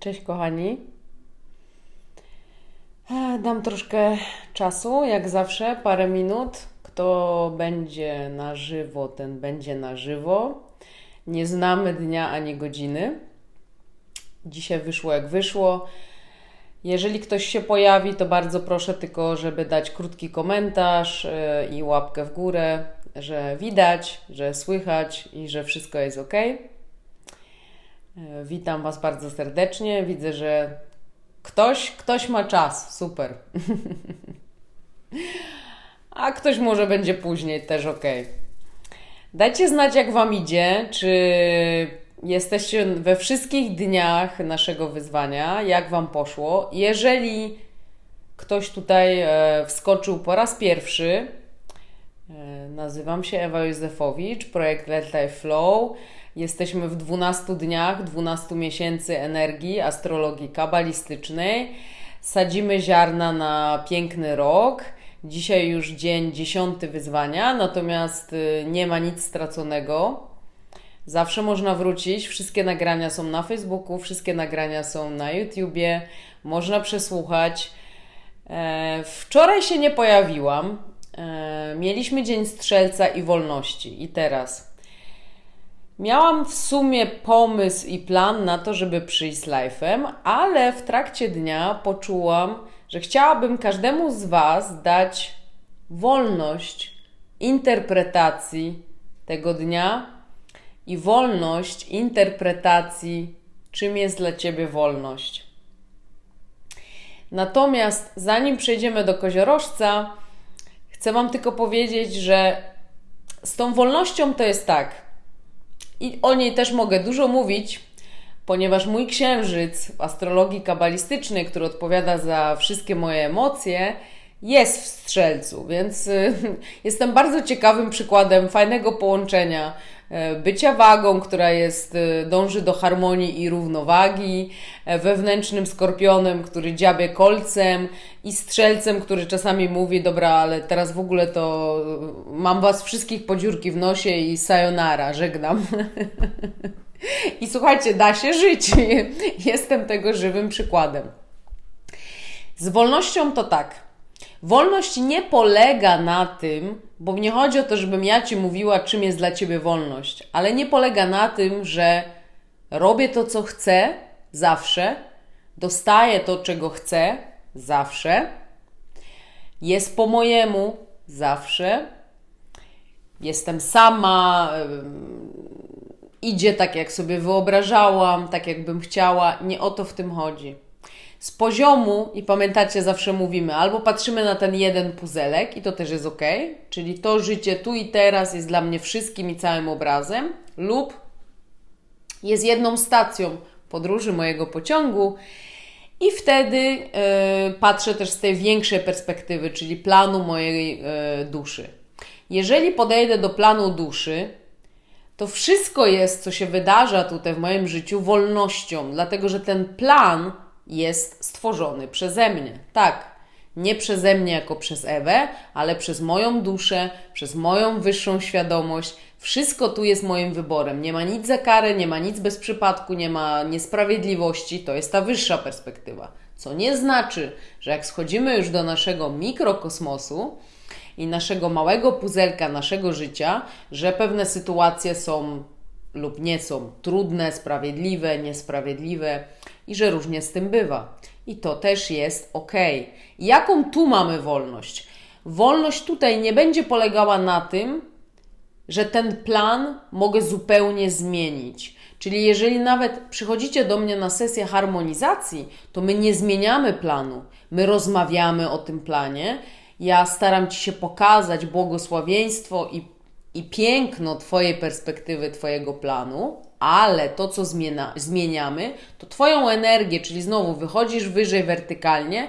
Cześć kochani. E, Dam troszkę czasu, jak zawsze, parę minut. Kto będzie na żywo, ten będzie na żywo. Nie znamy dnia ani godziny. Dzisiaj wyszło jak wyszło. Jeżeli ktoś się pojawi, to bardzo proszę tylko, żeby dać krótki komentarz e, i łapkę w górę, że widać, że słychać i że wszystko jest ok. E, Witam Was bardzo serdecznie. Widzę, że ktoś, ktoś ma czas. Super. A ktoś może będzie później, też ok. Dajcie znać, jak Wam idzie, czy jesteście we wszystkich dniach naszego wyzwania, jak Wam poszło. Jeżeli ktoś tutaj e, wskoczył po raz pierwszy, e, nazywam się Ewa Józefowicz, projekt Let Life Flow. Jesteśmy w 12 dniach, 12 miesięcy energii, astrologii kabalistycznej. Sadzimy ziarna na piękny rok. Dzisiaj już dzień dziesiąty wyzwania, natomiast y, nie ma nic straconego. Zawsze można wrócić. Wszystkie nagrania są na Facebooku, wszystkie nagrania są na YouTubie. Można przesłuchać. E, Wczoraj się nie pojawiłam. E, Mieliśmy Dzień Strzelca i Wolności. I teraz miałam w sumie pomysł i plan na to, żeby przyjść z live'em, ale w trakcie dnia poczułam, że chciałabym każdemu z Was dać wolność interpretacji tego dnia i wolność interpretacji, czym jest dla Ciebie wolność. Natomiast zanim przejdziemy do koziorożca, chcę Wam tylko powiedzieć, że z tą wolnością to jest tak. I o niej też mogę dużo mówić, ponieważ mój księżyc w astrologii kabalistycznej, który odpowiada za wszystkie moje emocje, jest w strzelcu, więc y, jestem bardzo ciekawym przykładem fajnego połączenia bycia wagą, która jest, y, dąży do harmonii i równowagi, e, wewnętrznym skorpionem, który dziabie kolcem i strzelcem, który czasami mówi, dobra, ale teraz w ogóle to mam was wszystkich po dziurki w nosie i sayonara, żegnam. I słuchajcie, da się żyć. Jestem tego żywym przykładem. Z wolnością to tak. Wolność nie polega na tym, bo nie chodzi o to, żebym ja ci mówiła, czym jest dla ciebie wolność, ale nie polega na tym, że robię to, co chcę zawsze, dostaję to, czego chcę zawsze, jest po mojemu zawsze, jestem sama, idzie tak, jak sobie wyobrażałam, tak, jakbym chciała. Nie o to w tym chodzi. Z poziomu, i pamiętacie, zawsze mówimy, albo patrzymy na ten jeden puzelek, i to też jest ok, czyli to życie tu i teraz jest dla mnie wszystkim i całym obrazem, lub jest jedną stacją podróży mojego pociągu, i wtedy y, patrzę też z tej większej perspektywy, czyli planu mojej y, duszy. Jeżeli podejdę do planu duszy, to wszystko jest, co się wydarza tutaj w moim życiu, wolnością, dlatego że ten plan jest stworzony przeze mnie. Tak, nie przeze mnie jako przez Ewę, ale przez moją duszę, przez moją wyższą świadomość. Wszystko tu jest moim wyborem. Nie ma nic za karę, nie ma nic bez przypadku, nie ma niesprawiedliwości. To jest ta wyższa perspektywa. Co nie znaczy, że jak schodzimy już do naszego mikrokosmosu, i naszego małego puzelka naszego życia, że pewne sytuacje są lub nie są trudne, sprawiedliwe, niesprawiedliwe i że różnie z tym bywa. I to też jest ok. Jaką tu mamy wolność? Wolność tutaj nie będzie polegała na tym, że ten plan mogę zupełnie zmienić. Czyli jeżeli nawet przychodzicie do mnie na sesję harmonizacji, to my nie zmieniamy planu, my rozmawiamy o tym planie ja staram Ci się pokazać błogosławieństwo i, i piękno Twojej perspektywy, Twojego planu, ale to, co zmienia, zmieniamy, to Twoją energię, czyli znowu wychodzisz wyżej wertykalnie,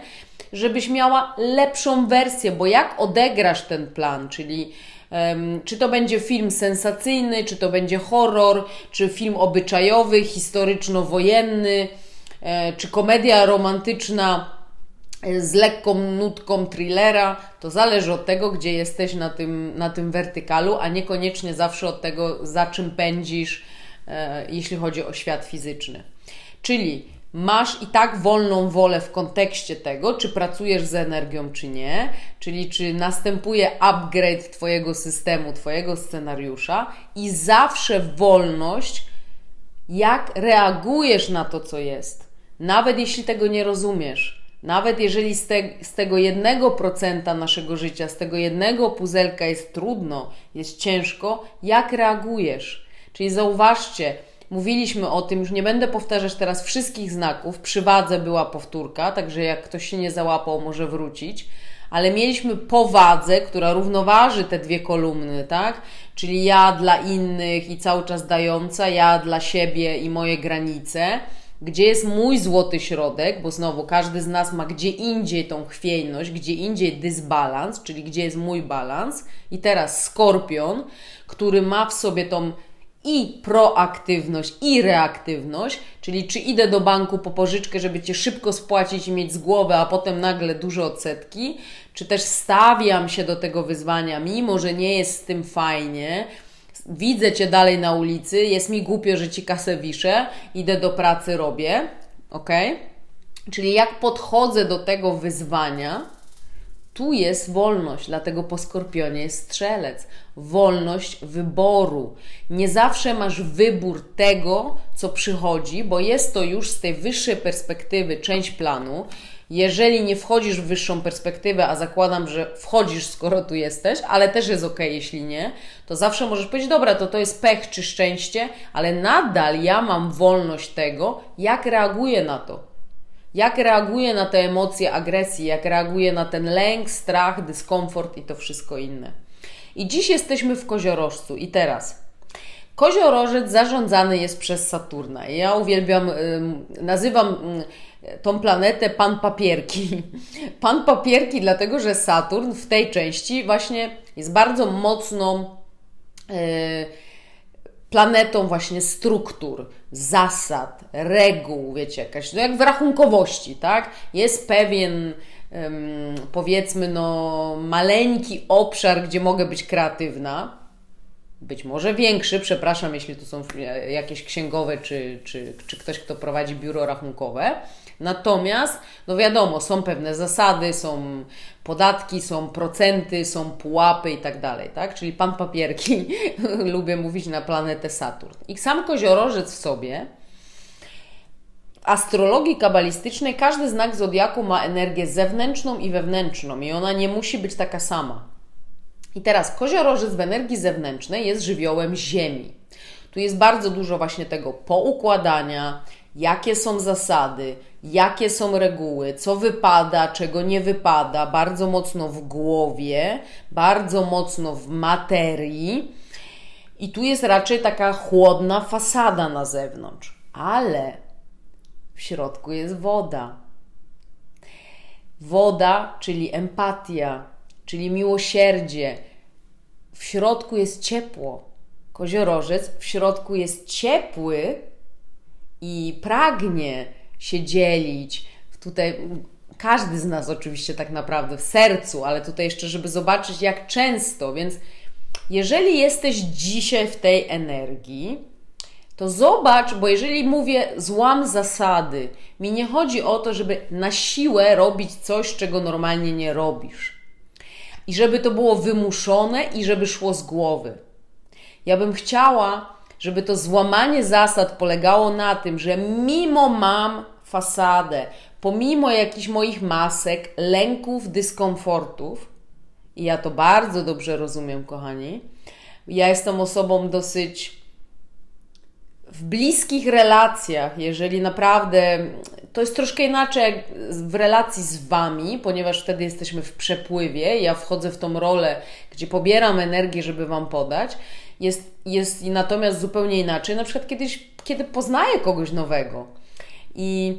żebyś miała lepszą wersję, bo jak odegrasz ten plan, czyli um, czy to będzie film sensacyjny, czy to będzie horror, czy film obyczajowy, historyczno-wojenny, e, czy komedia romantyczna z lekką nutką thrillera, to zależy od tego, gdzie jesteś na tym, na tym wertykalu, a niekoniecznie zawsze od tego, za czym pędzisz, e, jeśli chodzi o świat fizyczny. Czyli masz i tak wolną wolę w kontekście tego, czy pracujesz z energią, czy nie, czyli czy następuje upgrade Twojego systemu, Twojego scenariusza i zawsze wolność, jak reagujesz na to, co jest. Nawet jeśli tego nie rozumiesz, nawet jeżeli z, te, z tego jednego procenta naszego życia, z tego jednego puzelka jest trudno, jest ciężko, jak reagujesz? Czyli zauważcie, Mówiliśmy o tym, już nie będę powtarzać teraz wszystkich znaków. Przy wadze była powtórka, także jak ktoś się nie załapał, może wrócić. Ale mieliśmy powadze, która równoważy te dwie kolumny, tak? Czyli ja dla innych i cały czas dająca, ja dla siebie i moje granice. Gdzie jest mój złoty środek, bo znowu każdy z nas ma gdzie indziej tą chwiejność, gdzie indziej dysbalans, czyli gdzie jest mój balans. I teraz skorpion, który ma w sobie tą i proaktywność, i reaktywność, czyli czy idę do banku po pożyczkę, żeby cię szybko spłacić i mieć z głowy, a potem nagle duże odsetki, czy też stawiam się do tego wyzwania, mimo że nie jest z tym fajnie, widzę cię dalej na ulicy, jest mi głupio, że ci kasę wiszę, idę do pracy, robię, ok? Czyli jak podchodzę do tego wyzwania, tu jest wolność, dlatego po skorpionie jest strzelec. Wolność wyboru. Nie zawsze masz wybór tego, co przychodzi, bo jest to już z tej wyższej perspektywy część planu. Jeżeli nie wchodzisz w wyższą perspektywę, a zakładam, że wchodzisz, skoro tu jesteś, ale też jest ok, jeśli nie, to zawsze możesz powiedzieć: Dobra, to to jest pech czy szczęście, ale nadal ja mam wolność tego, jak reaguję na to jak reaguje na te emocje agresji, jak reaguje na ten lęk, strach, dyskomfort i to wszystko inne. I dziś jesteśmy w koziorożcu i teraz. Koziorożec zarządzany jest przez Saturna. Ja uwielbiam, nazywam tą planetę Pan Papierki. Pan Papierki, dlatego że Saturn w tej części właśnie jest bardzo mocną. Planetą właśnie struktur, zasad, reguł, wiecie, jakaś, no jak w rachunkowości, tak? Jest pewien, um, powiedzmy, no, maleńki obszar, gdzie mogę być kreatywna, być może większy, przepraszam, jeśli tu są jakieś księgowe, czy, czy, czy ktoś, kto prowadzi biuro rachunkowe. Natomiast, no wiadomo, są pewne zasady, są podatki, są procenty, są pułapy i tak dalej, tak? Czyli pan papierki, lubię mówić na planetę Saturn. I sam koziorożec w sobie, astrologii kabalistycznej każdy znak zodiaku ma energię zewnętrzną i wewnętrzną i ona nie musi być taka sama. I teraz koziorożec w energii zewnętrznej jest żywiołem Ziemi. Tu jest bardzo dużo właśnie tego poukładania, jakie są zasady, jakie są reguły, co wypada, czego nie wypada, bardzo mocno w głowie, bardzo mocno w materii. I tu jest raczej taka chłodna fasada na zewnątrz, ale w środku jest woda. Woda, czyli empatia, czyli miłosierdzie. W środku jest ciepło. Koziorożec w środku jest ciepły i pragnie się dzielić. Tutaj każdy z nas oczywiście tak naprawdę w sercu, ale tutaj jeszcze, żeby zobaczyć jak często, więc jeżeli jesteś dzisiaj w tej energii, to zobacz, bo jeżeli mówię złam zasady, mi nie chodzi o to, żeby na siłę robić coś, czego normalnie nie robisz. I żeby to było wymuszone i żeby szło z głowy. Ja bym chciała, żeby to złamanie zasad polegało na tym, że mimo mam fasadę, pomimo jakichś moich masek, lęków, dyskomfortów, i ja to bardzo dobrze rozumiem, kochani, ja jestem osobą dosyć w bliskich relacjach, jeżeli naprawdę to jest troszkę inaczej jak w relacji z Wami, ponieważ wtedy jesteśmy w przepływie, ja wchodzę w tą rolę, gdzie pobieram energię, żeby Wam podać. Jest, jest natomiast zupełnie inaczej, na przykład kiedyś, kiedy poznaję kogoś nowego i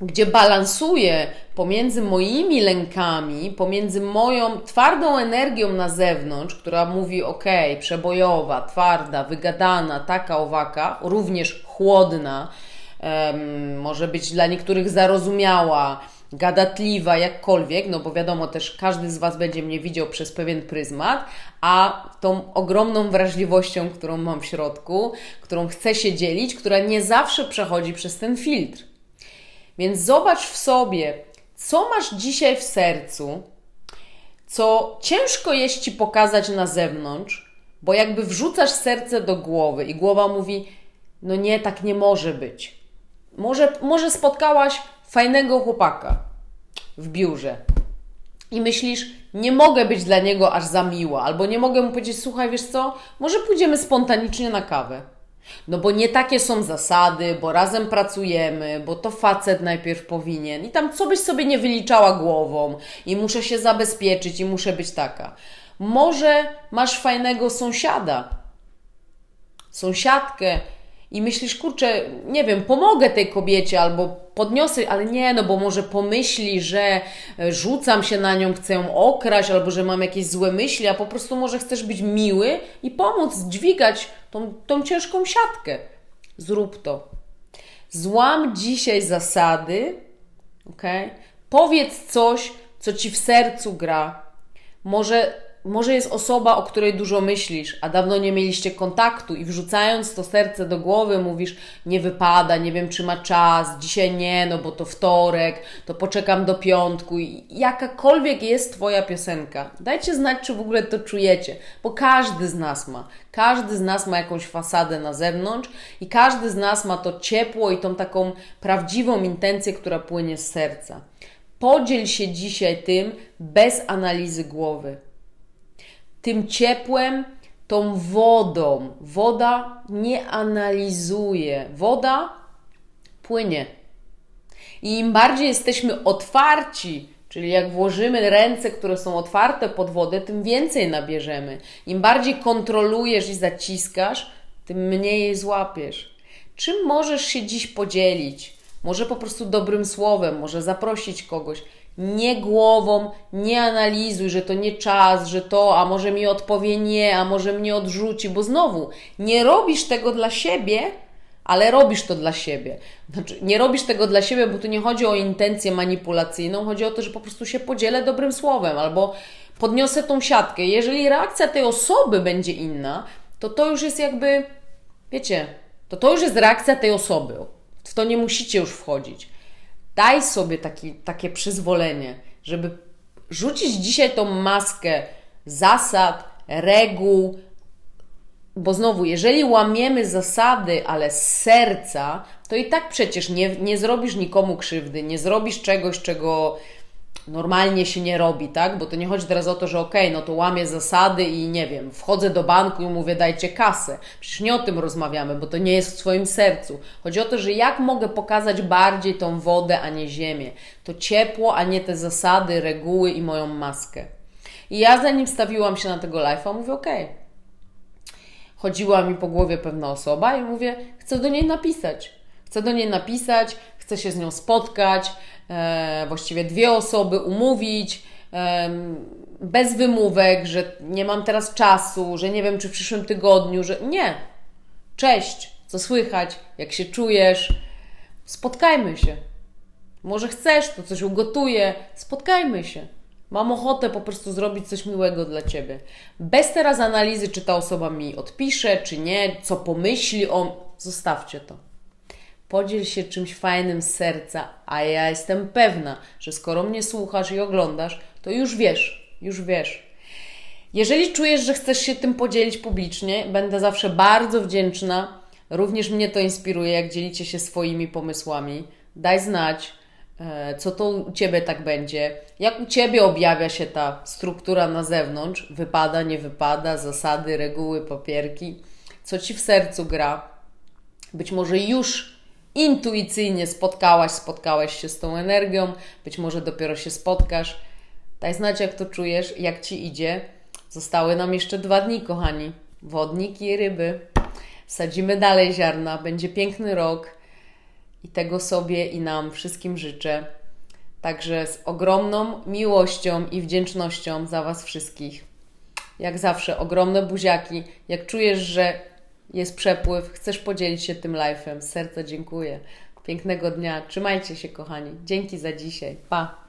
gdzie balansuję pomiędzy moimi lękami, pomiędzy moją twardą energią na zewnątrz, która mówi ok, przebojowa, twarda, wygadana, taka owaka, również chłodna, um, może być dla niektórych zarozumiała, gadatliwa, jakkolwiek, no bo wiadomo też każdy z Was będzie mnie widział przez pewien pryzmat, a tą ogromną wrażliwością, którą mam w środku, którą chcę się dzielić, która nie zawsze przechodzi przez ten filtr. Więc zobacz w sobie, co masz dzisiaj w sercu, co ciężko jest ci pokazać na zewnątrz, bo jakby wrzucasz serce do głowy i głowa mówi: No nie, tak nie może być. Może, może spotkałaś fajnego chłopaka w biurze i myślisz, nie mogę być dla niego aż za miła, albo nie mogę mu powiedzieć, słuchaj, wiesz co, może pójdziemy spontanicznie na kawę. No bo nie takie są zasady, bo razem pracujemy, bo to facet najpierw powinien. I tam co byś sobie nie wyliczała głową i muszę się zabezpieczyć i muszę być taka. Może masz fajnego sąsiada, sąsiadkę i myślisz, kurczę, nie wiem, pomogę tej kobiecie albo podniosę, ale nie, no bo może pomyśli, że e, rzucam się na nią, chcę ją okraść, albo że mam jakieś złe myśli, a po prostu może chcesz być miły i pomóc dźwigać tą, tą ciężką siatkę. Zrób to. Złam dzisiaj zasady, ok? Powiedz coś, co ci w sercu gra. Może może jest osoba, o której dużo myślisz, a dawno nie mieliście kontaktu i wrzucając to serce do głowy mówisz, nie wypada, nie wiem czy ma czas, dzisiaj nie, no bo to wtorek, to poczekam do piątku i jakakolwiek jest Twoja piosenka. Dajcie znać, czy w ogóle to czujecie, bo każdy z nas ma. Każdy z nas ma jakąś fasadę na zewnątrz i każdy z nas ma to ciepło i tą taką prawdziwą intencję, która płynie z serca. Podziel się dzisiaj tym bez analizy głowy tym ciepłem, tą wodą. Woda nie analizuje, woda płynie. I im bardziej jesteśmy otwarci, czyli jak włożymy ręce, które są otwarte pod wodę, tym więcej nabierzemy. Im bardziej kontrolujesz i zaciskasz, tym mniej jej złapiesz. Czym możesz się dziś podzielić? Może po prostu dobrym słowem, może zaprosić kogoś nie głową, nie analizuj, że to nie czas, że to, a może mi odpowie nie, a może mnie odrzuci, bo znowu nie robisz tego dla siebie, ale robisz to dla siebie. Znaczy, nie robisz tego dla siebie, bo tu nie chodzi o intencję manipulacyjną, chodzi o to, że po prostu się podzielę dobrym słowem albo podniosę tą siatkę. Jeżeli reakcja tej osoby będzie inna, to to już jest jakby, wiecie, to to już jest reakcja tej osoby. W to nie musicie już wchodzić. Daj sobie taki, takie przyzwolenie, żeby rzucić dzisiaj tą maskę zasad, reguł, bo znowu, jeżeli łamiemy zasady, ale z serca, to i tak przecież nie, nie zrobisz nikomu krzywdy, nie zrobisz czegoś, czego normalnie się nie robi, tak? Bo to nie chodzi teraz o to, że okej, okay, no to łamię zasady i nie wiem, wchodzę do banku i mówię dajcie kasę. Przecież nie o tym rozmawiamy, bo to nie jest w swoim sercu. Chodzi o to, że jak mogę pokazać bardziej tą wodę, a nie ziemię. To ciepło, a nie te zasady, reguły i moją maskę. I ja zanim stawiłam się na tego live'a, mówię okej. Okay. Chodziła mi po głowie pewna osoba i mówię, chcę do niej napisać. Chcę do niej napisać, chcę się z nią spotkać, właściwie dwie osoby umówić, e, bez wymówek, że nie mam teraz czasu, że nie wiem, czy w przyszłym tygodniu, że nie. Cześć, co słychać, jak się czujesz. Spotkajmy się. Może chcesz, to coś ugotuję. Spotkajmy się. Mam ochotę po prostu zrobić coś miłego dla Ciebie. Bez teraz analizy, czy ta osoba mi odpisze, czy nie, co pomyśli o. Zostawcie to podziel się czymś fajnym z serca, a ja jestem pewna, że skoro mnie słuchasz i oglądasz, to już wiesz, już wiesz. Jeżeli czujesz, że chcesz się tym podzielić publicznie, będę zawsze bardzo wdzięczna. Również mnie to inspiruje, jak dzielicie się swoimi pomysłami. Daj znać, e, co to u Ciebie tak będzie, jak u Ciebie objawia się ta struktura na zewnątrz, wypada, nie wypada, zasady, reguły, papierki, co Ci w sercu gra. Być może już intuicyjnie spotkałaś, spotkałeś się z tą energią, być może dopiero się spotkasz. Daj znać, jak to czujesz, jak ci idzie. Zostały nam jeszcze dwa dni, kochani. Wodnik i ryby. Sadzimy dalej ziarna, będzie piękny rok i tego sobie i nam wszystkim życzę. Także z ogromną miłością i wdzięcznością za Was wszystkich. Jak zawsze, ogromne buziaki. Jak czujesz, że jest przepływ, chcesz podzielić się tym live'em. Z dziękuję. Pięknego dnia. Trzymajcie się, kochani. Dzięki za dzisiaj. Pa!